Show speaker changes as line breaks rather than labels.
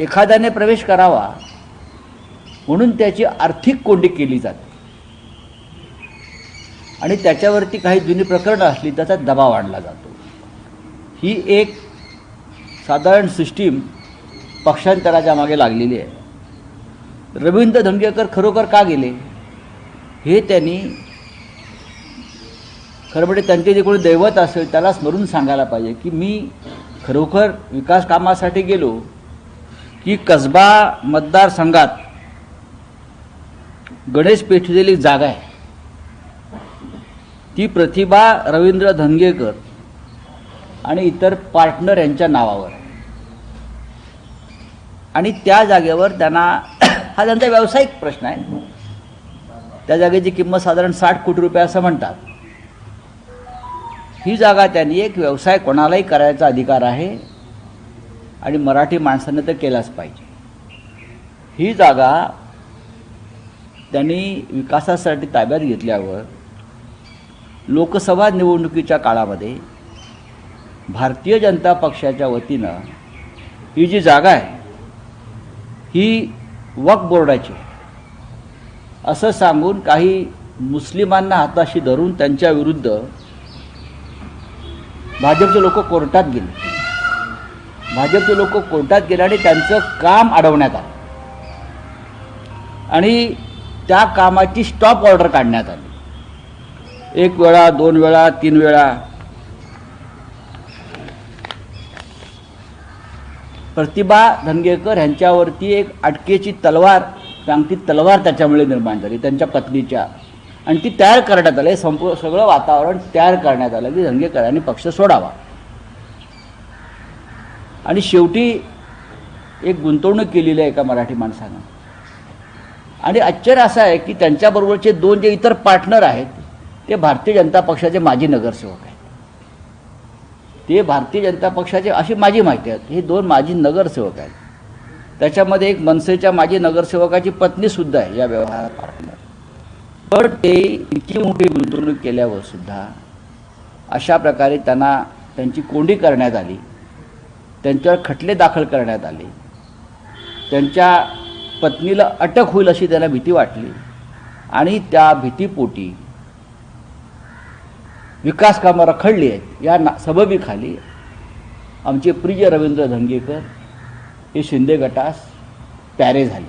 एखाद्याने प्रवेश करावा म्हणून त्याची आर्थिक कोंडी केली जाते. आणि त्याच्यावरती काही जुनी प्रकरणं असली त्याचा दबाव आणला जातो. ही एक साधारण सिस्टीम पक्षांतराच्या मागे लागलेली आहे. रवींद्र धंगेकर खरोखर का गेले? हे त्यांनी खरं म्हणजे त्यांचे जे कोणी दैवत असेल त्याला स्मरून सांगायला पाहिजे की मी खरोखर विकास कामासाठी गेलो की कसबा मतदारसंघात गणेश पेठलेली जागा आहे. ती प्रतिभा रवींद्र धनगेकर आणि इतर पार्टनर यांच्या नावावर. आणि त्या जागेवर त्यांना हा त्यांचा व्यावसायिक प्रश्न आहे. त्या जागेची किंमत साधारण साठ कोटी रुपये असं म्हणतात. ही जागा त्यांनी एक व्यवसाय कोणालाही करायचा अधिकार आहे. आणि मराठी माणसानं तर केलाच पाहिजे. ही जागा त्यांनी विकासासाठी ताब्यात घेतल्यावर लोकसभा निवडणुकीच्या काळामध्ये भारतीय जनता पक्षाच्या वतीनं ही जी जागा आहे ही वक बोर्डाची असं सांगून काही मुस्लिमांना हाताशी धरून त्यांच्या विरुद्ध भाजपचे लोक कोर्टात गेले. भाजपचे लोक कोर्टात गेले आणि त्यांचं काम अडवण्यात आलं. आणि त्या कामाची स्टॉप ऑर्डर काढण्यात आली. एक वेळा दोन वेळा तीन वेळा. प्रतिभा धनगेकर ह्यांच्यावरती एक अटकेची तलवार चांगली तलवार त्याच्यामुळे निर्माण झाली त्यांच्या पत्नीच्या. आणि ती तयार करण्यात आली संपूर्ण सगळं वातावरण तयार करण्यात आलं की धनगेकरांनी पक्ष सोडावा. आणि शेवटी एक गुंतवणूक केलेली आहे एका मराठी माणसानं. आणि आश्चर्य असं आहे की त्यांच्याबरोबरचे दोन जे इतर पार्टनर आहेत ते भारतीय जनता पक्षाचे माजी नगरसेवक आहेत. ते भारतीय जनता पक्षाचे अशी माझी माहिती आहेत हे दोन माजी नगरसेवक आहेत. त्याच्यामध्ये एक मनसेच्या माजी नगरसेवकाची पत्नीसुद्धा आहे या व्यवहारात पार्टनर पण ते इतकी मोठी गुंतवणूक केल्यावर सुद्धा अशा प्रकारे त्यांना त्यांची कोंडी करण्यात आली. त्यांच्यावर खटले दाखल करण्यात आले. त्यांच्या पत्नीला अटक होईल अशी त्यांना भीती वाटली. आणि त्या भीतीपोटी विकास कामं रखडली आहेत. या ना सबबीखाली आमचे प्रिय रवींद्र धंगेकर हे शिंदे गटास प्यारे झाले.